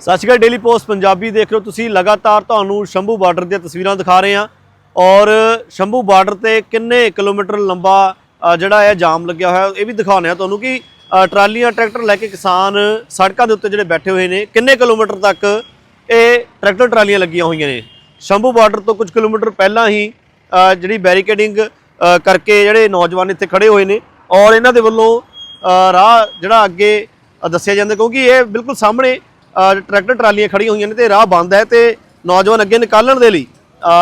ਸਤਿ ਸ਼੍ਰੀ ਅਕਾਲ daily post Punjabi ਦੇਖ ਰਹੇ ਹੋ ਤੁਸੀਂ। ਲਗਾਤਾਰ ਤੁਹਾਨੂੰ ਸ਼ੰਭੂ ਬਾਰਡਰ ਦੀਆਂ ਤਸਵੀਰਾਂ ਦਿਖਾ ਰਹੇ ਹਾਂ। ਔਰ ਸ਼ੰਭੂ ਬਾਰਡਰ ਤੇ ਕਿੰਨੇ ਕਿਲੋਮੀਟਰ ਲੰਬਾ ਜਿਹੜਾ ਹੈ ਜਾਮ ਲੱਗਿਆ ਹੋਇਆ, ਇਹ ਵੀ ਦਿਖਾਉਂਦੇ ਆ ਤੁਹਾਨੂੰ ਕਿ ਟਰਾਲੀਆਂ, ਟਰੈਕਟਰ ਲੈ ਕੇ ਕਿਸਾਨ ਸੜਕਾਂ ਦੇ ਉੱਤੇ ਜਿਹੜੇ ਬੈਠੇ ਹੋਏ ਨੇ, ਕਿੰਨੇ ਕਿਲੋਮੀਟਰ ਤੱਕ ਇਹ ਟਰੈਕਟਰ ਟਰਾਲੀਆਂ ਲੱਗੀਆਂ ਹੋਈਆਂ ਨੇ। ਸ਼ੰਭੂ ਬਾਰਡਰ ਤੋਂ ਕੁਝ ਕਿਲੋਮੀਟਰ ਪਹਿਲਾਂ ਹੀ ਜਿਹੜੀ ਬੈਰੀਕੇਡਿੰਗ ਕਰਕੇ ਜਿਹੜੇ ਨੌਜਵਾਨ ਇੱਥੇ ਖੜੇ ਹੋਏ ਨੇ। ਔਰ ਇਹਨਾਂ ਦੇ ਵੱਲੋਂ ਰਾਹ ਜਿਹੜਾ ਅੱਗੇ ਦੱਸਿਆ ਜਾਂਦਾ, ਕਿਉਂਕਿ ਇਹ ਬਿਲਕੁਲ ਸਾਹਮਣੇ ਟਰੈਕਟਰ ਟਰਾਲੀਆਂ ਖੜੀਆਂ ਹੋਈਆਂ ਨੇ ਤੇ ਰਾਹ ਬੰਦ ਹੈ ਤੇ ਨੌਜਵਾਨ ਅੱਗੇ ਨਿਕਾਲਣ ਦੇ ਲਈ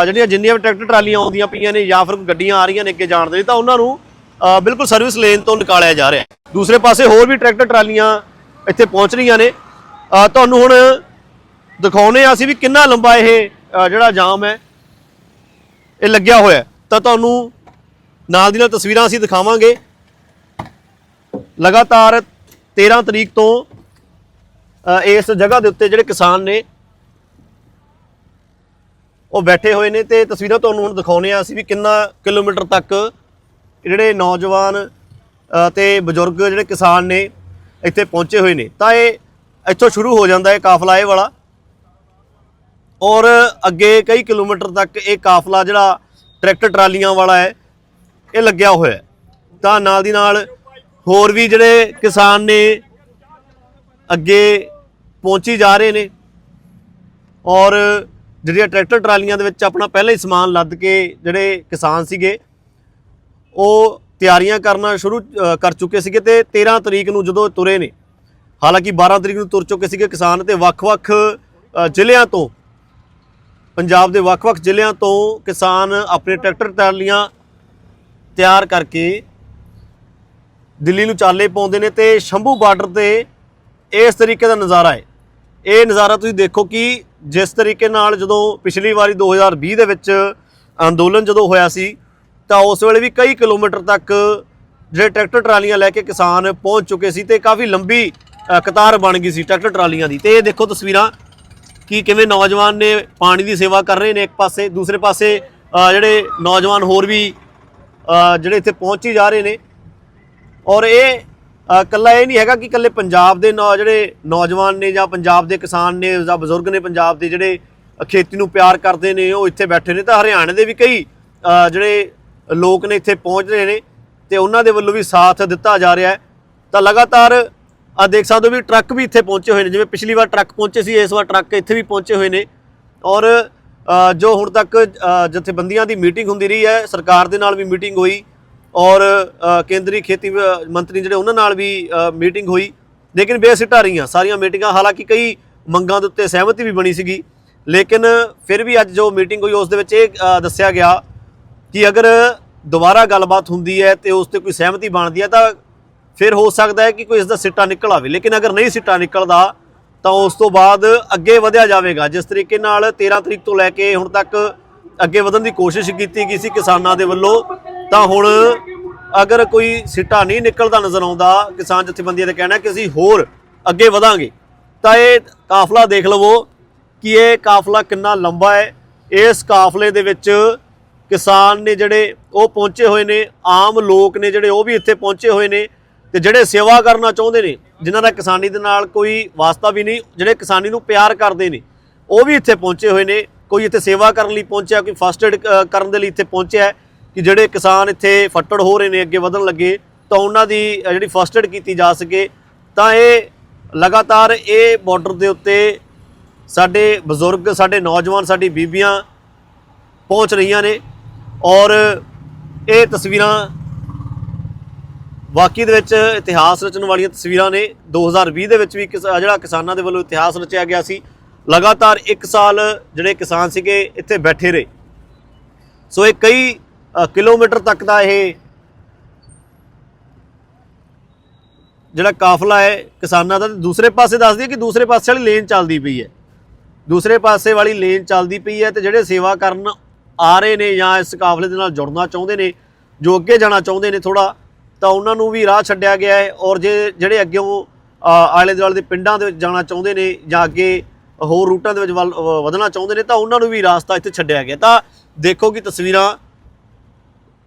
ਜਿਹੜੀਆਂ ਜਿੰਨੀਆਂ ਵੀ ਟਰੈਕਟਰ ਟਰਾਲੀਆਂ ਆਉਂਦੀਆਂ ਪਈਆਂ ਨੇ ਜਾਂ ਫਿਰ ਗੱਡੀਆਂ ਆ ਰਹੀਆਂ ਨੇ ਅੱਗੇ ਜਾਣ ਦੇ ਲਈ, ਤਾਂ ਉਹਨਾਂ ਨੂੰ ਬਿਲਕੁਲ ਸਰਵਿਸ ਲੇਨ ਤੋਂ ਨਿਕਾਲਿਆ ਜਾ ਰਿਹਾ ਹੈ। ਦੂਸਰੇ ਪਾਸੇ ਹੋਰ ਵੀ ਟਰੈਕਟਰ ਟਰਾਲੀਆਂ ਇੱਥੇ ਪਹੁੰਚ ਰਹੀਆਂ ਨੇ। ਤੁਹਾਨੂੰ ਹੁਣ ਦਿਖਾਉਨੇ ਆ ਅਸੀਂ ਵੀ ਕਿੰਨਾ ਲੰਬਾ ਇਹ ਜਿਹੜਾ ਜਾਮ ਹੈ, ਇਹ ਲੱਗਿਆ ਹੋਇਆ ਤਾਂ ਤੁਹਾਨੂੰ ਨਾਲ ਦੀ ਨਾਲ ਤਸਵੀਰਾਂ ਅਸੀਂ ਦਿਖਾਵਾਂਗੇ। ਲਗਾਤਾਰ 13 ਤਰੀਕ ਤੋਂ ਇਸ ਜਗ੍ਹਾ ਦੇ ਉੱਤੇ ਜਿਹੜੇ ਕਿਸਾਨ ਨੇ ਉਹ ਬੈਠੇ ਹੋਏ ਨੇ ਤੇ ਤਸਵੀਰਾਂ ਤੁਹਾਨੂੰ ਹੁਣ ਦਿਖਾਉਨੇ ਆ ਅਸੀਂ ਵੀ ਕਿੰਨਾ ਕਿਲੋਮੀਟਰ ਤੱਕ ਜਿਹੜੇ ਨੌਜਵਾਨ ਅ, ਤੇ ਬਜ਼ੁਰਗ ਜਿਹੜੇ ਕਿਸਾਨ ਨੇ ਇੱਥੇ ਪਹੁੰਚੇ ਹੋਏ ਨੇ। ਤਾਂ ਇਹ ਇੱਥੋਂ ਸ਼ੁਰੂ ਹੋ ਜਾਂਦਾ ਹੈ ਕਾਫਲਾ ਇਹ ਵਾਲਾ। ਔਰ ਅੱਗੇ ਕਈ ਕਿਲੋਮੀਟਰ ਤੱਕ ਇਹ ਕਾਫਲਾ ਜਿਹੜਾ ਟਰੈਕਟਰ ਟਰਾਲੀਆਂ ਵਾਲਾ ਹੈ ਇਹ ਲੱਗਿਆ ਹੋਇਆ ਤਾਂ ਨਾਲ ਦੀ ਨਾਲ ਹੋਰ ਵੀ ਜਿਹੜੇ ਕਿਸਾਨ ਨੇ ਅੱਗੇ ਪਹੁੰਚੀ ਜਾ ਰਹੇ ਨੇ। ਔਰ ਜਿਹੜੀਆਂ ਟਰੈਕਟਰ ਟਰਾਲੀਆਂ ਦੇ ਵਿੱਚ ਆਪਣਾ ਪਹਿਲਾਂ ਹੀ ਸਮਾਨ ਲੱਦ ਕੇ ਜਿਹੜੇ ਕਿਸਾਨ ਸੀਗੇ, ਉਹ ਤਿਆਰੀਆਂ ਕਰਨਾ ਸ਼ੁਰੂ ਕਰ ਚੁੱਕੇ ਸੀਗੇ ਤੇ 13 ਤਰੀਕ ਨੂੰ ਜਦੋਂ ਤੁਰੇ ਨੇ, ਹਾਲਾਂਕਿ 12 ਤਰੀਕ ਨੂੰ ਤੁਰ ਚੁੱਕੇ ਸੀਗੇ ਕਿਸਾਨ ਤੇ ਵੱਖ-ਵੱਖ ਜ਼ਿਲ੍ਹਿਆਂ ਤੋਂ, ਪੰਜਾਬ ਦੇ ਵੱਖ-ਵੱਖ ਜ਼ਿਲ੍ਹਿਆਂ ਤੋਂ ਕਿਸਾਨ ਆਪਣੇ ਟਰੈਕਟਰ ਟਰਾਲੀਆਂ ਤਿਆਰ ਕਰਕੇ ਦਿੱਲੀ ਨੂੰ ਚਾਲੇ ਪਾਉਂਦੇ ਨੇ ਤੇ ਸ਼ੰਭੂ ਬਾਰਡਰ ਤੇ ਇਸ ਤਰੀਕੇ ਦਾ ਨਜ਼ਾਰਾ ਹੈ। ਇਹ ਨਜ਼ਾਰਾ ਤੁਸੀਂ ਦੇਖੋ ਕਿ ਜਿਸ ਤਰੀਕੇ ਨਾਲ ਜਦੋਂ ਪਿਛਲੀ ਵਾਰੀ 2020 ਦੇ ਵਿੱਚ ਅੰਦੋਲਨ ਜਦੋਂ ਹੋਇਆ ਸੀ, ਤਾਂ ਉਸ ਵੇਲੇ ਵੀ ਕਈ ਕਿਲੋਮੀਟਰ ਤੱਕ ਜਿਹੜੇ ਟਰੈਕਟਰ ਟਰਾਲੀਆਂ ਲੈ ਕੇ ਕਿਸਾਨ ਪਹੁੰਚ ਚੁੱਕੇ ਸੀ ਤੇ ਕਾਫੀ ਲੰਬੀ ਕਤਾਰ ਬਣ ਗਈ ਸੀ ਟਰੈਕਟਰ ਟਰਾਲੀਆਂ ਦੀ। ਤੇ ਇਹ ਦੇਖੋ ਤਸਵੀਰਾਂ ਕਿ ਕਿਵੇਂ ਨੌਜਵਾਨ ਨੇ ਪਾਣੀ ਦੀ ਸੇਵਾ ਕਰ ਰਹੇ ਨੇ ਇੱਕ ਪਾਸੇ, ਦੂਸਰੇ ਪਾਸੇ ਜਿਹੜੇ ਨੌਜਵਾਨ ਹੋਰ ਵੀ ਜਿਹੜੇ ਇੱਥੇ ਪਹੁੰਚੀ ਜਾ ਰਹੇ ਨੇ। ਔਰ ਇਹ ਕੱਲਾ ਇਹ ਨਹੀਂ ਹੈਗਾ ਕਿ ਕੱਲੇ ਪੰਜਾਬ ਦੇ ਨੌ ਜਿਹੜੇ ਨੌਜਵਾਨ ਨੇ ਜਾਂ ਪੰਜਾਬ ਦੇ ਕਿਸਾਨ ਨੇ ਜਾਂ ਬਜ਼ੁਰਗ ਨੇ ਪੰਜਾਬ ਦੇ ਜਿਹੜੇ ਖੇਤੀ ਨੂੰ ਪਿਆਰ ਕਰਦੇ ਨੇ, ਉਹ ਇੱਥੇ ਬੈਠੇ ਨੇ। ਤਾਂ ਹਰਿਆਣੇ ਦੇ ਵੀ ਕਈ ਜਿਹੜੇ ਲੋਕ ਨੇ ਇੱਥੇ ਪਹੁੰਚ ਰਹੇ ਨੇ ਤੇ ਉਹਨਾਂ ਦੇ ਵੱਲੋਂ ਵੀ ਸਾਥ ਦਿੱਤਾ ਜਾ ਰਿਹਾ ਹੈ। ਤਾਂ ਲਗਾਤਾਰ ਆ ਦੇਖ ਸਕਦੇ ਹੋ ਵੀ ਟਰੱਕ ਵੀ ਇੱਥੇ ਪਹੁੰਚੇ ਹੋਏ ਨੇ। ਜਿਵੇਂ ਪਿਛਲੀ ਵਾਰ ਟਰੱਕ ਪਹੁੰਚੇ ਸੀ, ਇਸ ਵਾਰ ਟਰੱਕ ਇੱਥੇ ਵੀ ਪਹੁੰਚੇ ਹੋਏ ਨੇ। ਔਰ ਜੋ ਹੁਣ ਤੱਕ ਜਥੇਬੰਦੀਆਂ ਦੀ ਮੀਟਿੰਗ ਹੁੰਦੀ ਰਹੀ ਹੈ, ਸਰਕਾਰ ਦੇ ਨਾਲ ਵੀ ਮੀਟਿੰਗ ਹੋਈ। ਔਰ ਕੇਂਦਰੀ ਖੇਤੀ ਮੰਤਰੀ ਜਿਹੜੇ ਉਹਨਾਂ ਨਾਲ ਵੀ ਮੀਟਿੰਗ ਹੋਈ। ਲੇਕਿਨ ਬੇਸਿੱਟਾ ਰਹੀਆਂ ਸਾਰੀਆਂ ਮੀਟਿੰਗਾਂ। ਹਾਲਾਂਕਿ ਕਈ ਮੰਗਾਂ ਦੇ ਉੱਤੇ ਸਹਿਮਤੀ ਵੀ ਬਣੀ ਸੀਗੀ। ਲੇਕਿਨ ਫਿਰ ਵੀ ਅੱਜ ਜੋ ਮੀਟਿੰਗ ਹੋਈ, ਉਸ ਦੇ ਵਿੱਚ ਇਹ ਦੱਸਿਆ ਗਿਆ ਕਿ ਅਗਰ ਦੁਬਾਰਾ ਗੱਲਬਾਤ ਹੁੰਦੀ ਹੈ ਤੇ ਉਸ ਤੇ ਕੋਈ ਸਹਿਮਤੀ ਬਣਦੀ ਹੈ, ਤਾਂ ਫਿਰ ਹੋ ਸਕਦਾ ਹੈ ਕਿ ਕੋਈ ਇਸ ਦਾ ਸਿੱਟਾ ਨਿਕਲ ਆਵੇ। ਲੇਕਿਨ ਅਗਰ ਨਹੀਂ ਸਿੱਟਾ ਨਿਕਲਦਾ, ਤਾਂ ਉਸ ਤੋਂ ਬਾਅਦ ਅੱਗੇ ਵਧਿਆ ਜਾਵੇਗਾ। ਜਿਸ ਤਰੀਕੇ ਨਾਲ 13 ਤਰੀਕ ਤੋਂ ਲੈ ਕੇ ਹੁਣ ਤੱਕ ਅੱਗੇ ਵਧਣ ਦੀ ਕੋਸ਼ਿਸ਼ ਕੀਤੀ ਗਈ ਸੀ ਕਿਸਾਨਾਂ ਦੇ ਵੱਲੋਂ, ਤਾਂ ਹੁਣ ਅਗਰ ਕੋਈ ਸਿੱਟਾ ਨਹੀਂ ਨਿਕਲਦਾ ਨਜ਼ਰ ਆਉਂਦਾ, ਕਿਸਾਨ ਜਥੇਬੰਦੀਆਂ ਦਾ ਕਹਿਣਾ ਕਿ ਅਸੀਂ ਹੋਰ ਅੱਗੇ ਵਧਾਂਗੇ। ਤਾਂ ਇਹ ਕਾਫਲਾ ਦੇਖ ਲਵੋ ਕਿ ਇਹ ਕਾਫਲਾ ਕਿੰਨਾ ਲੰਬਾ ਹੈ। ਇਸ ਕਾਫਲੇ ਦੇ ਵਿੱਚ ਕਿਸਾਨ ਨੇ ਜਿਹੜੇ ਉਹ ਪਹੁੰਚੇ ਹੋਏ ਨੇ, ਆਮ ਲੋਕ ਨੇ ਜਿਹੜੇ ਉਹ ਵੀ ਇੱਥੇ ਪਹੁੰਚੇ ਹੋਏ ਨੇ ਤੇ ਜਿਹੜੇ ਸੇਵਾ ਕਰਨਾ ਚਾਹੁੰਦੇ ਨੇ, ਜਿਨ੍ਹਾਂ ਦਾ ਕਿਸਾਨੀ ਦੇ ਨਾਲ ਕੋਈ ਵਾਸਤਾ ਵੀ ਨਹੀਂ, ਜਿਹੜੇ ਕਿਸਾਨੀ ਨੂੰ ਪਿਆਰ ਕਰਦੇ ਨੇ, ਉਹ ਵੀ ਇੱਥੇ ਪਹੁੰਚੇ ਹੋਏ ਨੇ। ਕੋਈ ਇੱਥੇ ਸੇਵਾ ਕਰਨ ਲਈ ਪਹੁੰਚਿਆ, ਕੋਈ ਫਸਟ ਏਡ ਕਰਨ ਦੇ ਲਈ ਇੱਥੇ ਪਹੁੰਚਿਆ ਕਿ ਜਿਹੜੇ ਕਿਸਾਨ ਇੱਥੇ ਫੱਟੜ ਹੋ ਰਹੇ ਨੇ, ਅੱਗੇ ਵਧਣ ਲੱਗੇ, ਤਾਂ ਉਹਨਾਂ ਦੀ ਜਿਹੜੀ ਫਸਟ ਏਡ ਕੀਤੀ ਜਾ ਸਕੇ, ਤਾਂ ਇਹ ਲਗਾਤਾਰ ਇਹ ਬਾਰਡਰ ਦੇ ਉੱਤੇ ਸਾਡੇ ਬਜ਼ੁਰਗ, ਸਾਡੇ ਨੌਜਵਾਨ, ਸਾਡੀ ਬੀਬੀਆਂ ਪਹੁੰਚ ਰਹੀਆਂ ਨੇ ਔਰ ਇਹ ਤਸਵੀਰਾਂ ਵਾਕਈ ਦੇ ਵਿੱਚ ਇਤਿਹਾਸ ਰਚਣ ਵਾਲੀਆਂ ਤਸਵੀਰਾਂ ਨੇ। 2020 ਦੇ ਵਿੱਚ ਵੀ ਕਿਸ- ਜਿਹੜਾ ਕਿਸਾਨਾਂ ਦੇ ਵੱਲੋਂ ਇਤਿਹਾਸ ਰਚਿਆ ਗਿਆ ਸੀ, ਲਗਾਤਾਰ 1 ਸਾਲ ਜਿਹੜੇ ਕਿਸਾਨ ਸੀਗੇ ਇੱਥੇ ਬੈਠੇ ਰਹੇ। ਸੋ ਇਹ ਕਈ ਕਿਲੋਮੀਟਰ ਤੱਕ ਦਾ ਇਹ ਜਿਹੜਾ ਕਾਫਲਾ ਹੈ ਕਿਸਾਨਾਂ ਦਾ ਦੂਸਰੇ ਪਾਸੇ ਦੱਸਦੀ ਹੈ ਕਿ ਦੂਸਰੇ ਪਾਸੇ ਵਾਲੀ ਲੇਨ ਚੱਲਦੀ ਪਈ ਹੈ। ਦੂਸਰੇ ਪਾਸੇ ਵਾਲੀ ਲੇਨ ਚੱਲਦੀ ਪਈ ਹੈ ਤੇ ਜਿਹੜੇ ਸੇਵਾ ਕਰਨ ਆ ਰਹੇ ਨੇ ਜਾਂ ਇਸ ਕਾਫਲੇ ਦੇ ਨਾਲ ਜੁੜਨਾ ਚਾਹੁੰਦੇ ਨੇ, ਜੋ ਅੱਗੇ ਜਾਣਾ ਚਾਹੁੰਦੇ ਨੇ ਥੋੜਾ ਤਾਂ ਉਹਨਾਂ ਨੂੰ ਵੀ ਰਾਹ ਛੱਡਿਆ ਗਿਆ ਹੈ ਔਰ ਜੇ ਜਿਹੜੇ ਅੱਗੇੋਂ ਆਲੇ ਦੁਆਲੇ ਦੇ ਪਿੰਡਾਂ ਦੇ ਵਿੱਚ ਜਾਣਾ ਚਾਹੁੰਦੇ ਨੇ ਜਾਂ ਅੱਗੇ ਹੋਰ ਰੂਟਾਂ ਦੇ ਵਿੱਚ ਵੱਲ- ਵਧਣਾ ਚਾਹੁੰਦੇ ਨੇ, ਤਾਂ ਉਹਨਾਂ ਨੂੰ ਵੀ ਰਾਸਤਾ ਇੱਥੇ ਛੱਡਿਆ ਗਿਆ। ਤਾਂ ਦੇਖੋ ਕਿ ਤਸਵੀਰਾਂ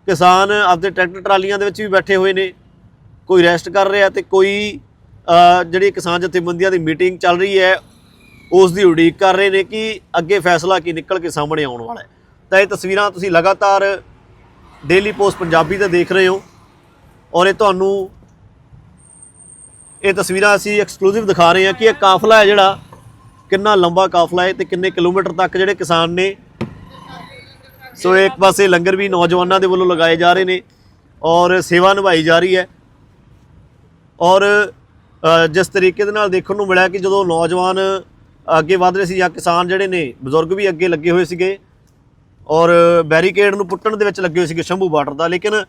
ਕਿਸਾਨ ਆਪਦੇ ਟਰੈਕਟਰ ਟਰਾਲੀਆਂ ਦੇ ਵਿੱਚ ਵੀ ਬੈਠੇ ਹੋਏ ਨੇ, ਕੋਈ ਰੈਸਟ ਕਰ ਰਿਹਾ ਤੇ ਕੋਈ ਜਿਹੜੀ ਕਿਸਾਨ ਜਥੇਬੰਦੀਆਂ ਦੀ ਮੀਟਿੰਗ ਚੱਲ ਰਹੀ ਹੈ, ਉਸ ਦੀ ਉਡੀਕ ਕਰ ਰਹੇ ਨੇ ਕਿ ਅੱਗੇ ਫੈਸਲਾ ਕੀ ਨਿਕਲ ਕੇ ਸਾਹਮਣੇ ਆਉਣ ਵਾਲਾ ਹੈ। ਤਾਂ ਇਹ ਤਸਵੀਰਾਂ ਤੁਸੀਂ ਲਗਾਤਾਰ ਡੇਲੀ ਪੋਸਟ ਪੰਜਾਬੀ ਤੇ ਦੇਖ ਰਹੇ ਹੋ ਔਰ ਇਹ ਤੁਹਾਨੂੰ, ਇਹ ਤਸਵੀਰਾਂ ਅਸੀਂ ਐਕਸਕਲੂਸਿਵ ਦਿਖਾ ਰਹੇ ਹਾਂ ਕਿ ਇਹ ਕਾਫਲਾ ਹੈ ਜਿਹੜਾ, ਕਿੰਨਾ ਲੰਬਾ ਕਾਫਲਾ ਹੈ ਤੇ ਕਿੰਨੇ ਕਿਲੋਮੀਟਰ ਤੱਕ ਜਿਹੜੇ ਕਿਸਾਨ ਨੇ ਸੋ ਇੱਕ ਪਾਸੇ ਲੰਗਰ ਵੀ ਨੌਜਵਾਨਾਂ ਦੇ ਵੱਲੋਂ ਲਗਾਏ ਜਾ ਰਹੇ ਨੇ ਔਰ ਸੇਵਾ ਨਿਭਾਈ ਜਾ ਰਹੀ ਹੈ। ਔਰ ਜਿਸ ਤਰੀਕੇ ਦੇ ਨਾਲ ਦੇਖਣ ਨੂੰ ਮਿਲਿਆ ਕਿ ਜਦੋਂ ਨੌਜਵਾਨ ਅੱਗੇ ਵਧ ਰਹੇ ਸੀ ਜਾਂ ਕਿਸਾਨ ਜਿਹੜੇ ਨੇ, ਬਜ਼ੁਰਗ ਵੀ ਅੱਗੇ ਲੱਗੇ ਹੋਏ ਸੀਗੇ ਔਰ ਬੈਰੀਕੇਡ ਨੂੰ ਪੁੱਟਣ ਦੇ ਵਿੱਚ ਲੱਗੇ ਹੋਏ ਸੀਗੇ ਸ਼ੰਭੂ ਬਾਰਡਰ ਦਾ। ਲੇਕਿਨ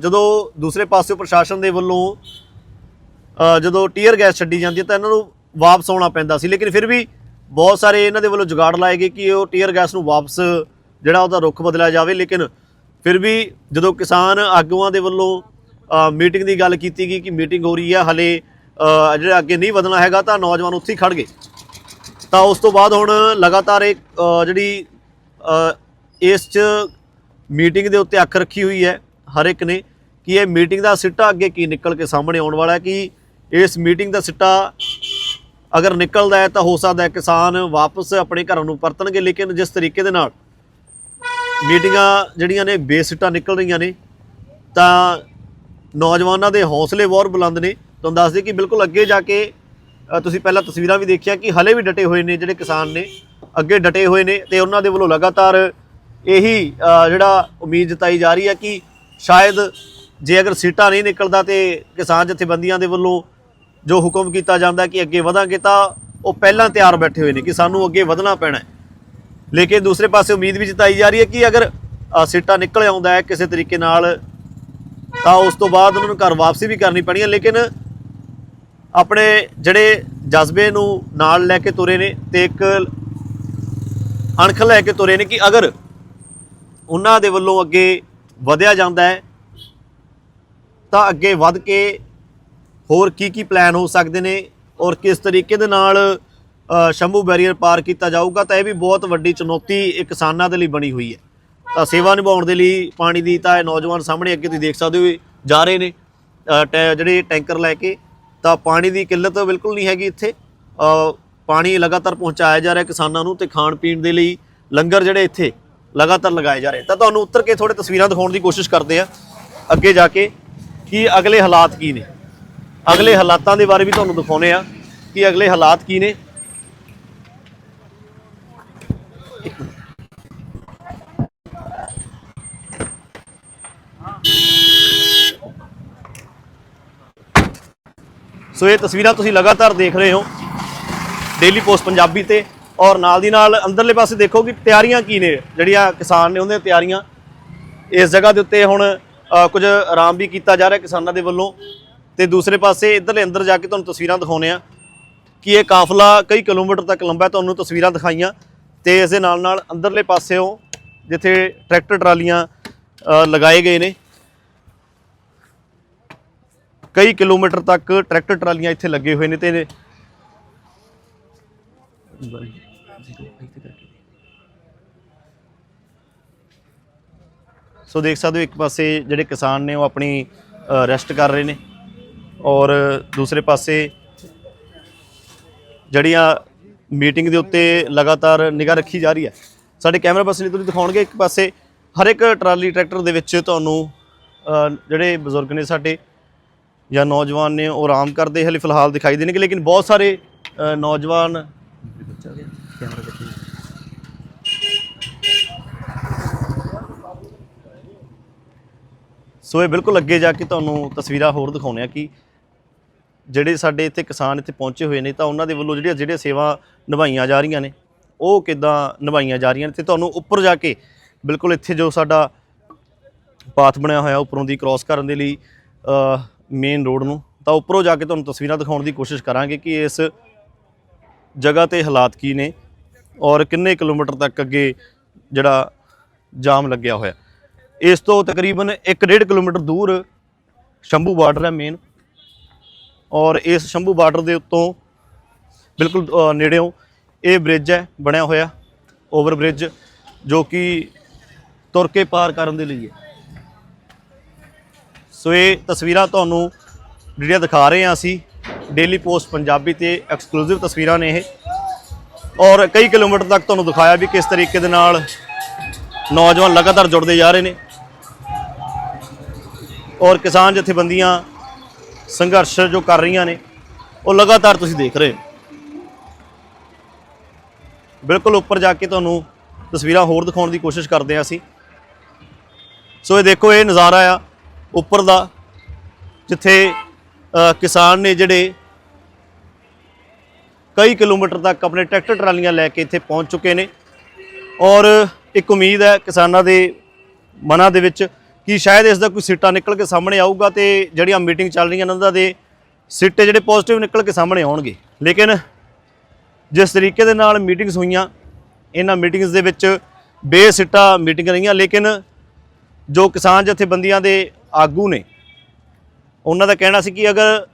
ਜਦੋਂ ਦੂਸਰੇ ਪਾਸੇ ਪ੍ਰਸ਼ਾਸਨ ਦੇ ਵੱਲੋਂ ਜਦੋਂ ਟੀਅਰ ਗੈਸ ਛੱਡੀ ਜਾਂਦੀ ਹੈ ਤਾਂ ਇਹਨਾਂ ਨੂੰ ਵਾਪਸ ਆਉਣਾ ਪੈਂਦਾ ਸੀ। ਲੇਕਿਨ ਫਿਰ ਵੀ ਬਹੁਤ ਸਾਰੇ ਇਹਨਾਂ ਦੇ ਵੱਲੋਂ ਜੁਗਾੜ ਲਾਏ ਗਏ ਕਿ ਉਹ ਟੀਅਰ ਗੈਸ ਨੂੰ ਵਾਪਸ ਜਿਹੜਾ ਉਹਦਾ ਰੁੱਖ ਬਦਲਿਆ ਜਾਵੇ, ਲੇਕਿਨ ਫਿਰ ਵੀ ਜਦੋਂ ਕਿਸਾਨ ਆਗੂਆਂ ਦੇ ਵੱਲੋਂ ਮੀਟਿੰਗ ਦੀ ਗੱਲ ਕੀਤੀ ਗਈ ਕਿ ਮੀਟਿੰਗ ਹੋ ਰਹੀ ਹੈ ਹਲੇ ਜਿਹੜਾ ਅੱਗੇ ਨਹੀਂ ਵਧਣਾ ਹੈਗਾ ਤਾਂ ਨੌਜਵਾਨ ਉੱਥੇ ਹੀ ਖੜ ਗਏ। ਤਾਂ ਉਸ ਤੋਂ ਬਾਅਦ ਹੁਣ ਲਗਾਤਾਰ ਇਹ ਜਿਹੜੀ ਇਸ ਚ ਮੀਟਿੰਗ ਦੇ ਉੱਤੇ ਅੱਖ ਰੱਖੀ ਹੋਈ ਹੈ ਹਰ ਇੱਕ ਨੇ ਕਿ ਇਹ ਮੀਟਿੰਗ ਦਾ ਸਿੱਟਾ ਅੱਗੇ ਕੀ ਨਿਕਲ ਕੇ ਸਾਹਮਣੇ ਆਉਣ ਵਾਲਾ ਹੈ ਕਿ ਇਸ ਮੀਟਿੰਗ ਦਾ ਸਿੱਟਾ ਅਗਰ ਨਿਕਲਦਾ ਹੈ ਤਾਂ ਹੋ ਸਕਦਾ ਹੈ ਕਿਸਾਨ ਵਾਪਸ ਆਪਣੇ ਘਰਾਂ ਨੂੰ ਪਰਤਣਗੇ, ਲੇਕਿਨ ਜਿਸ ਤਰੀਕੇ ਦੇ ਨਾਲ ਮੀਟਿੰਗਾਂ ਜਿਹੜੀਆਂ ਨੇ ਬੇਸਿੱਟਾ ਨਿਕਲ ਰਹੀਆਂ ਨੇ, ਤਾਂ ਨੌਜਵਾਨਾਂ ਦੇ ਹੌਸਲੇ ਬਹੁਤ ਬੁਲੰਦ ਨੇ। ਤੁਹਾਨੂੰ ਦੱਸ ਦਈਏ ਕਿ ਬਿਲਕੁਲ ਅੱਗੇ ਜਾ ਕੇ ਤੁਸੀਂ ਪਹਿਲਾਂ ਤਸਵੀਰਾਂ ਵੀ ਦੇਖਿਆ ਕਿ ਹਲੇ ਵੀ ਡਟੇ ਹੋਏ ਨੇ ਜਿਹੜੇ ਕਿਸਾਨ ਨੇ। ਅੱਗੇ ਡਟੇ ਹੋਏ ਨੇ ਤੇ ਉਹਨਾਂ ਦੇ ਵੱਲੋਂ ਲਗਾਤਾਰ ਇਹੀ ਜਿਹੜਾ ਉਮੀਦ ਜਤਾਈ ਜਾ ਰਹੀ ਹੈ ਕਿ ਸ਼ਾਇਦ ਜੇ ਅਗਰ ਸੀਟਾਂ ਨਹੀਂ ਨਿਕਲਦਾ ਤੇ ਕਿਸਾਨ ਜਥੇਬੰਦੀਆਂ ਦੇ ਵੱਲੋਂ ਜੋ ਹੁਕਮ ਕੀਤਾ ਜਾਂਦਾ ਕਿ ਅੱਗੇ ਵਧਾਂਗੇ ਤਾਂ ਉਹ ਪਹਿਲਾਂ ਤਿਆਰ ਬੈਠੇ ਹੋਏ ਨੇ ਕਿ ਸਾਨੂੰ ਅੱਗੇ ਵਧਣਾ ਪੈਣਾ ਲੇਕਿਨ ਦੂਸਰੇ ਪਾਸੇ ਉਮੀਦ ਵੀ ਜਤਾਈ ਜਾ ਰਹੀ ਹੈ ਕਿ ਅਗਰ ਅ, ਸੀਟਾਂ ਨਿਕਲ ਆਉਂਦਾ ਹੈ ਕਿਸੇ ਤਰੀਕੇ ਨਾਲ ਤਾਂ ਉਸ ਤੋਂ ਬਾਅਦ ਉਹਨਾਂ ਨੂੰ ਘਰ ਵਾਪਸੀ ਵੀ ਕਰਨੀ ਪੈਣੀ ਹੈ। ਲੇਕਿਨ ਆਪਣੇ ਜਿਹੜੇ ਜਜ਼ਬੇ ਨੂੰ ਨਾਲ ਲੈ ਕੇ ਤੁਰੇ ਨੇ ਤੇ ਇੱਕ ਅਣਖ ਲੈ ਕੇ ਤੁਰੇ ਨੇ ਕਿ ਅਗਰ ਉਹਨਾਂ ਦੇ ਵੱਲੋਂ ਅੱਗੇ ਵਧਿਆ ਜਾਂਦਾ ਹੈ ਤਾਂ ਅੱਗੇ ਵੱਧ ਕੇ ਹੋਰ ਕੀ ਕੀ ਪਲਾਨ ਹੋ ਸਕਦੇ ਨੇ ਔਰ ਕਿਸ ਤਰੀਕੇ ਦੇ ਨਾਲ ਸ਼ੰਭੂ ਬੈਰੀਅਰ ਪਾਰ ਕੀਤਾ ਜਾਊਗਾ ਤਾਂ ਇਹ ਵੀ ਬਹੁਤ ਵੱਡੀ ਚੁਣੌਤੀ ਇਹ ਕਿਸਾਨਾਂ ਦੇ ਲਈ ਬਣੀ ਹੋਈ ਹੈ। ਤਾਂ ਸੇਵਾ ਨਿਭਾਉਣ ਦੇ ਲਈ ਪਾਣੀ ਦੀ ਤਾਂ ਇਹ ਨੌਜਵਾਨ ਸਾਹਮਣੇ ਅੱਗੇ ਤੁਸੀਂ ਦੇਖ ਸਕਦੇ ਹੋ ਜਾ ਰਹੇ ਨੇ। ਟੈ- ਜਿਹੜੇ ਟੈਂਕਰ ਲੈ ਕੇ, ਤਾਂ ਪਾਣੀ ਦੀ ਕਿੱਲਤ ਬਿਲਕੁਲ ਨਹੀਂ ਹੈਗੀ ਇੱਥੇ। ਪਾਣੀ ਲਗਾਤਾਰ ਪਹੁੰਚਾਇਆ ਜਾ ਰਿਹਾ ਕਿਸਾਨਾਂ ਨੂੰ ਤੇ ਖਾਣ ਪੀਣ ਦੇ ਲਈ ਲੰਗਰ ਜਿਹੜੇ ਇੱਥੇ ਲਗਾਤਾਰ ਲਗਾਏ ਜਾ ਰਹੇ ਤਾਂ ਤੁਹਾਨੂੰ ਉੱਤਰ ਕੇ ਥੋੜੇ ਤਸਵੀਰਾਂ ਦਿਖਾਉਣ ਦੀ ਕੋਸ਼ਿਸ਼ ਕਰਦੇ ਆ ਅੱਗੇ ਜਾ ਕੇ ਕਿ ਅਗਲੇ ਹਾਲਾਤ ਕੀ ਨੇ। ਅਗਲੇ ਹਾਲਾਤਾਂ ਦੇ ਬਾਰੇ ਵੀ ਤੁਹਾਨੂੰ ਦਿਖਾਉਨੇ ਆ ਕਿ ਅਗਲੇ ਹਾਲਾਤ ਕੀ ਨੇ। ਸੋ ਇਹ ਤਸਵੀਰਾਂ ਤੁਸੀਂ ਲਗਾਤਾਰ ਦੇਖ ਰਹੇ ਹੋ ਡੇਲੀ ਪੋਸਟ ਪੰਜਾਬੀ ਤੇ ਔਰ ਨਾਲ ਦੀ ਨਾਲ ਅੰਦਰਲੇ ਪਾਸੇ ਦੇਖੋ ਕਿ ਤਿਆਰੀਆਂ ਕੀ ਨੇ ਜਿਹੜੀਆਂ ਕਿਸਾਨ ਨੇ ਉਹਦੀਆਂ ਤਿਆਰੀਆਂ। ਇਸ ਜਗ੍ਹਾ ਦੇ ਉੱਤੇ ਹੁਣ ਕੁਝ ਆਰਾਮ ਵੀ ਕੀਤਾ ਜਾ ਰਿਹਾ ਕਿਸਾਨਾਂ ਦੇ ਵੱਲੋਂ। ਤੇ ਦੂਸਰੇ ਪਾਸੇ ਇਧਰਲੇ ਅੰਦਰ ਜਾ ਕੇ ਤੁਹਾਨੂੰ ਤਸਵੀਰਾਂ ਦਿਖਾਉਨੇ ਆ ਕਿ ਇਹ ਕਾਫਲਾ ਕਈ ਕਿਲੋਮੀਟਰ ਤੱਕ ਲੰਬਾ ਤੁਹਾਨੂੰ ਤਸਵੀਰਾਂ ਦਿਖਾਈਆਂ। ਤੇ ਇਸ ਦੇ ਨਾਲ ਨਾਲ ਅੰਦਰਲੇ ਪਾਸਿਓਂ ਜਿੱਥੇ ਟਰੈਕਟਰ ਟਰਾਲੀਆਂ ਲਗਾਏ ਗਏ ਨੇ। ਕਈ ਕਿਲੋਮੀਟਰ ਤੱਕ ਟਰੈਕਟਰ ਟਰਾਲੀਆਂ ਇੱਥੇ ਲੱਗੇ ਹੋਏ ਨੇ ਤੇ ਸੋ ਦੇਖ ਸਕਦੇ ਹੋ ਇੱਕ ਪਾਸੇ ਜਿਹੜੇ ਕਿਸਾਨ ਨੇ ਉਹ ਆਪਣੀ ਰੈਸਟ ਕਰ ਰਹੇ ਨੇ ਔਰ ਦੂਸਰੇ ਪਾਸੇ ਜਿਹੜੀਆਂ ਮੀਟਿੰਗ ਦੇ ਉੱਤੇ ਲਗਾਤਾਰ ਨਿਗਾਹ ਰੱਖੀ ਜਾ ਰਹੀ ਹੈ। ਸਾਡੇ ਕੈਮਰਾ ਪਰਸਨ ਤੁਹਾਨੂੰ ਦਿਖਾਉਣਗੇ ਇੱਕ ਪਾਸੇ ਹਰ ਇੱਕ ਟਰਾਲੀ ਟਰੈਕਟਰ ਦੇ ਵਿੱਚ ਤੁਹਾਨੂੰ ਜਿਹੜੇ ਬਜ਼ੁਰਗ ਨੇ ਸਾਡੇ ਜਾਂ ਨੌਜਵਾਨ ਨੇ ਉਹ ਆਰਾਮ ਕਰਦੇ, ਹਲੇ ਫਿਲਹਾਲ ਦਿਖਾਈ ਦੇਣਗੇ ਲੇਕਿਨ ਬਹੁਤ ਸਾਰੇ ਨੌਜਵਾਨ ਸੋ ਇਹ ਬਿਲਕੁਲ ਅੱਗੇ ਜਾ ਕੇ ਤੁਹਾਨੂੰ ਤਸਵੀਰਾਂ ਹੋਰ ਦਿਖਾਉਣੇ ਆ ਕਿ ਜਿਹੜੇ ਸਾਡੇ ਇੱਥੇ ਕਿਸਾਨ ਇੱਥੇ ਪਹੁੰਚੇ ਹੋਏ ਨੇ ਤਾਂ ਉਹਨਾਂ ਦੇ ਵੱਲੋਂ ਜਿਹੜੀਆਂ ਜਿਹੜੀਆਂ ਸੇਵਾ ਨਿਭਾਈਆਂ ਜਾ ਰਹੀਆਂ ਨੇ, ਉਹ ਕਿੱਦਾਂ ਨਿਭਾਈਆਂ ਜਾ ਰਹੀਆਂ ਨੇ ਤੇ ਤੁਹਾਨੂੰ ਉੱਪਰ ਜਾ ਕੇ ਬਿਲਕੁਲ ਇੱਥੇ ਜੋ ਸਾਡਾ ਪਾਥ ਬਣਿਆ ਹੋਇਆ, ਉੱਪਰੋਂ ਦੀ ਕ੍ਰਾਸ ਕਰਨ ਦੇ ਲਈ ਮੇਨ ਰੋਡ ਨੂੰ, ਤਾਂ ਉੱਪਰੋਂ ਜਾ ਕੇ ਤੁਹਾਨੂੰ ਤਸਵੀਰਾਂ ਦਿਖਾਉਣ ਦੀ ਕੋਸ਼ਿਸ਼ ਕਰਾਂਗੇ ਕਿ ਇਸ ਜਗ੍ਹਾ ਤੇ ਹਾਲਾਤ ਕੀ ਨੇ ਔਰ ਕਿੰਨੇ ਕਿਲੋਮੀਟਰ ਤੱਕ ਅੱਗੇ ਜਿਹੜਾ ਜਾਮ ਲੱਗਿਆ ਹੋਇਆ। ਇਸ ਤੋਂ ਤਕਰੀਬਨ 1.5 ਕਿਲੋਮੀਟਰ ਦੂਰ ਸ਼ੰਭੂ ਬਾਰਡਰ ਹੈ ਮੇਨ ਔਰ ਇਸ ਸ਼ੰਭੂ ਬਾਰਡਰ ਦੇ ਉੱਤੋਂ ਬਿਲਕੁਲ ਨੇੜਿਓਂ ਇਹ ਬ੍ਰਿਜ ਹੈ, ਬਣਿਆ ਹੋਇਆ ਓਵਰ ਬ੍ਰਿਜ ਜੋ ਕਿ ਤੁਰ ਕੇ ਪਾਰ ਕਰਨ ਦੇ ਲਈ ਹੈ। ਸੋ ਇਹ ਤਸਵੀਰਾਂ ਤੁਹਾਨੂੰ ਜਿਹੜੀਆਂ ਦਿਖਾ ਰਹੇ ਹਾਂ ਅਸੀਂ ਡੇਲੀ ਪੋਸਟ ਪੰਜਾਬੀ ਤੇ ਐਕਸਕਲੂਸਿਵ ਤਸਵੀਰਾਂ ਨੇ ਇਹ। ਔਰ ਕਈ ਕਿਲੋਮੀਟਰ ਤੱਕ ਤੁਹਾਨੂੰ ਦਿਖਾਇਆ ਵੀ ਕਿਸ ਤਰੀਕੇ ਦੇ ਨਾਲ ਨੌਜਵਾਨ ਲਗਾਤਾਰ ਜੁੜਦੇ ਜਾ ਰਹੇ ਨੇ। ਔਰ ਕਿਸਾਨ ਜਥੇਬੰਦੀਆਂ, ਸੰਘਰਸ਼ ਜੋ ਕਰ ਰਹੀਆਂ ਨੇ, ਉਹ ਲਗਾਤਾਰ ਤੁਸੀਂ ਦੇਖ ਰਹੇ ਹੋ। ਬਿਲਕੁਲ ਉੱਪਰ ਜਾ ਕੇ ਤੁਹਾਨੂੰ ਤਸਵੀਰਾਂ ਹੋਰ ਦਿਖਾਉਣ ਦੀ ਕੋਸ਼ਿਸ਼ ਕਰਦੇ ਹਾਂ ਅਸੀਂ। ਸੋ ਇਹ ਦੇਖੋ, ਇਹ ਨਜ਼ਾਰਾ ਆ। ਉੱਪਰ ਦਾ, ਜਿੱਥੇ ਕਿਸਾਨ ਨੇ ਜਿਹੜੇ ਕਈ ਕਿਲੋਮੀਟਰ ਤੱਕ ਆਪਣੇ ਟਰੈਕਟਰ ਟਰਾਲੀਆਂ ਲੈ ਕੇ ਇੱਥੇ ਪਹੁੰਚ ਚੁੱਕੇ ਨੇ। ਔਰ ਇੱਕ ਉਮੀਦ ਹੈ ਕਿਸਾਨਾਂ ਦੇ ਮਨਾਂ ਦੇ ਵਿੱਚ ਕਿ ਸ਼ਾਇਦ ਇਸ ਦਾ ਕੋਈ ਸਿੱਟਾ ਨਿਕਲ ਕੇ ਸਾਹਮਣੇ ਆਊਗਾ ਤੇ ਜਿਹੜੀਆਂ ਮੀਟਿੰਗ ਚੱਲ ਰਹੀਆਂ ਨੇ ਉਹਨਾਂ ਦੇ ਸਿੱਟੇ ਜਿਹੜੇ ਪੋਜ਼ਿਟਿਵ ਨਿਕਲ ਕੇ ਸਾਹਮਣੇ ਆਉਣਗੇ। ਲੇਕਿਨ ਜਿਸ ਤਰੀਕੇ ਦੇ ਨਾਲ ਮੀਟਿੰਗਸ ਹੋਈਆਂ, ਇਹਨਾਂ ਮੀਟਿੰਗਸ ਦੇ ਵਿੱਚ ਬੇਸਿੱਟਾ ਮੀਟਿੰਗ ਰਹੀਆਂ, ਲੇਕਿਨ ਜੋ ਕਿਸਾਨ ਜਥੇਬੰਦੀਆਂ ਦੇ ਆਗੂ ਨੇ। ਉਹਨਾਂ ਦਾ ਕਹਿਣਾ ਸੀ ਕਿ ਅਗਰ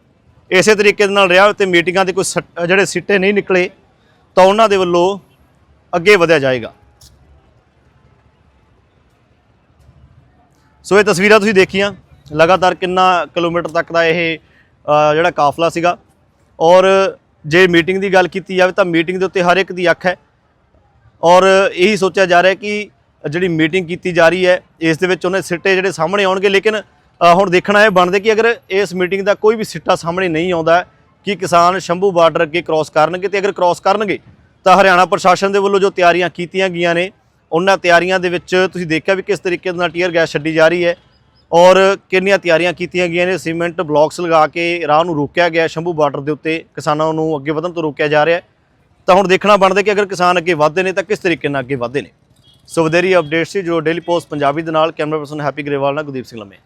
ਇਸੇ ਤਰੀਕੇ ਦੇ ਨਾਲ ਰਿਹਾ ਤੇ ਮੀਟਿੰਗਾਂ ਦੇ ਕੋਈ ਸੱਟ- ਜਿਹੜੇ ਸਿੱਟੇ ਨਹੀਂ ਨਿਕਲੇ, ਤਾਂ ਉਹਨਾਂ ਦੇ ਵੱਲੋਂ ਅੱਗੇ ਵਧਿਆ ਜਾਏਗਾ। ਸੋ ਇਹ ਤਸਵੀਰਾਂ ਤੁਸੀਂ ਦੇਖੀਆਂ। ਲਗਾਤਾਰ ਕਿੰਨਾ ਕਿਲੋਮੀਟਰ ਤੱਕ ਦਾ ਇਹ ਜਿਹੜਾ ਕਾਫਲਾ ਸੀਗਾ। ਔਰ ਜੇ ਮੀਟਿੰਗ ਦੀ ਗੱਲ ਕੀਤੀ ਜਾਵੇ ਤਾਂ ਮੀਟਿੰਗ ਦੇ ਉੱਤੇ ਹਰ ਇੱਕ ਦੀ ਅੱਖ ਹੈ। ਔਰ ਇਹੀ ਸੋਚਿਆ ਜਾ ਰਿਹਾ ਕਿ ਜਿਹੜੀ ਮੀਟਿੰਗ ਕੀਤੀ ਜਾ ਰਹੀ ਹੈ, ਇਸ ਦੇ ਵਿੱਚ ਉਹਨੇ ਸਿੱਟੇ ਜਿਹੜੇ ਸਾਹਮਣੇ ਆਉਣਗੇ, ਲੇਕਿਨ ਹੁਣ ਦੇਖਣਾ ਇਹ ਬਣਦੇ ਕਿ ਅਗਰ ਇਸ ਮੀਟਿੰਗ ਦਾ ਕੋਈ ਵੀ ਸਿੱਟਾ ਸਾਹਮਣੇ ਨਹੀਂ ਆਉਂਦਾ, ਕਿ ਕਿਸਾਨ ਸ਼ੰਭੂ ਬਾਰਡਰ ਅੱਗੇ ਕ੍ਰਾਸ ਕਰਨਗੇ, ਤੇ ਅਗਰ ਕ੍ਰਾਸ ਕਰਨਗੇ, ਤਾਂ ਹਰਿਆਣਾ ਪ੍ਰਸ਼ਾਸਨ ਦੇ ਵੱਲੋਂ ਜੋ ਤਿਆਰੀਆਂ ਕੀਤੀਆਂ ਗਈਆਂ ਨੇ, ਉਹਨਾਂ ਤਿਆਰੀਆਂ ਦੇ ਵਿੱਚ ਤੁਸੀਂ ਦੇਖਿਆ ਵੀ ਕਿਸ ਤਰੀਕੇ ਦੇ ਨਾਲ ਟੀਅਰ ਗੈਸ ਛੱਡੀ ਜਾ ਰਹੀ ਹੈ, ਔਰ ਕਿੰਨੀਆਂ ਤਿਆਰੀਆਂ ਕੀਤੀਆਂ ਗਈਆਂ ਨੇ, ਸੀਮੈਂਟ ਬਲੌਕਸ ਲਗਾ ਕੇ ਰਾਹ ਨੂੰ ਰੋਕਿਆ ਗਿਆ, ਸ਼ੰਭੂ ਬਾਰਡਰ ਦੇ ਉੱਤੇ ਕਿਸਾਨਾਂ ਨੂੰ ਅੱਗੇ ਵਧਣ ਤੋਂ ਰੋਕਿਆ ਜਾ ਰਿਹਾ ਤਾਂ ਹੁਣ ਦੇਖਣਾ ਬਣਦਾ ਕਿ ਅਗਰ ਕਿਸਾਨ ਅੱਗੇ ਵਧਦੇ ਨੇ, ਤਾਂ ਕਿਸ ਤਰੀਕੇ ਨਾਲ ਅੱਗੇ ਵਧਦੇ ਨੇ। ਸੋ ਵਧੇਰੀ ਅਪਡੇਟਸ ਸੀ ਜੋ ਡੇਲੀ ਪੋਸਟ ਪੰਜਾਬੀ ਦੇ ਨਾਲ ਕੈਮਰਾ ਪਰਸਨ ਹੈਪੀ ਗਰੇਵਾਲ ਨਾਲ ਗੁਰਦੀਪ ਸਿੰਘ ਲੰਮੇ।